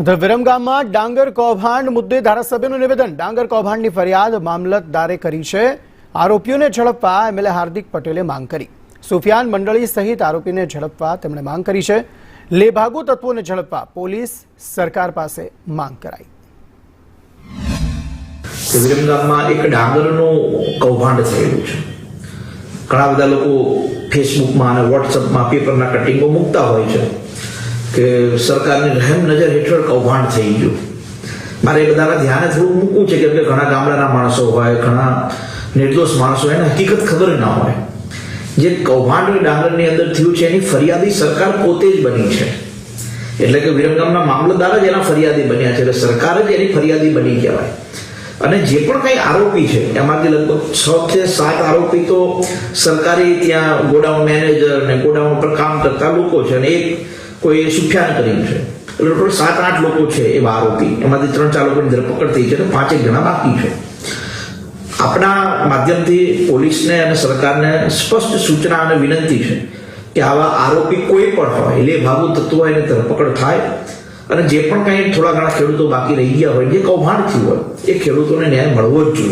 વિરમગામમાં ડાંગર કૌભાંડ મુદ્દે ધારાસભ્યનું નિવેદન. ડાંગર કૌભાંડની ફરિયાદ મામલતદારે કરી છે. આરોપીઓને ઝડપવા એમએલએ હાર્દિક પટેલે માંગ કરી. સુફિયાન મંડળી સહિત આરોપીને ઝડપવા તેમણે માંગ કરી છે. લેભાગુ તત્વોને ઝડપવા પોલીસ સરકાર પાસે માંગ કરાઈ. એક ડાંગરનું કૌભાંડ થયેલું છે. ઘણા બધા લોકો ફેસબુકમાં અને વોટ્સઅપમાં પેપરના કટિંગો મૂકતા હોય છે. કે સરકારની રહેમ નજર હેઠળ કૌભાંડ થઈ ગયું. મારે એ બધાના ધ્યાને થોડું મૂકવું છે કેમ કે ઘણા ગામડાના માણસો હોય, ઘણા નિર્દોષ માણસો એને હકીકત ખબર ના હોય. જે કૌભાંડ ડાંગરની અંદર થયું છે, એની ફરિયાદી સરકાર પોતે જ બની છે. એટલે કે વિરમગામના મામલતદાર જ એના ફરિયાદી બન્યા છે, એટલે સરકાર જ એની ફરિયાદી બની કહેવાય. અને જે પણ કંઈ આરોપી છે, એમાંથી લગભગ છ કે સાત આરોપી તો સરકારી ત્યાં ગોડાઉન મેનેજર ને ગોડાઉન પર કામ કરતા લોકો છે અને એક કોઈ સુફિયાન કર્યું છે? એટલે ટોટલ સાત આઠ લોકો છે એવા આરોપી એમાંથી ત્રણ ચાર લોકોની ધરપકડ થઈ છે અને પાંચેક જણા બાકી છે. આપણા માધ્યમથી પોલીસને અને સરકારને સ્પષ્ટ સૂચના અને વિનંતી છે કે આવા આરોપી કોઈ પણ હોય, લે ભાગુ તત્વ એને ધરપકડ થાય અને જે પણ કંઈ થોડા ઘણા ખેડૂતો બાકી રહી ગયા હોય, જે કૌભાંડ થયું હોય, એ ખેડૂતોને ન્યાય મળવો જ જોઈએ.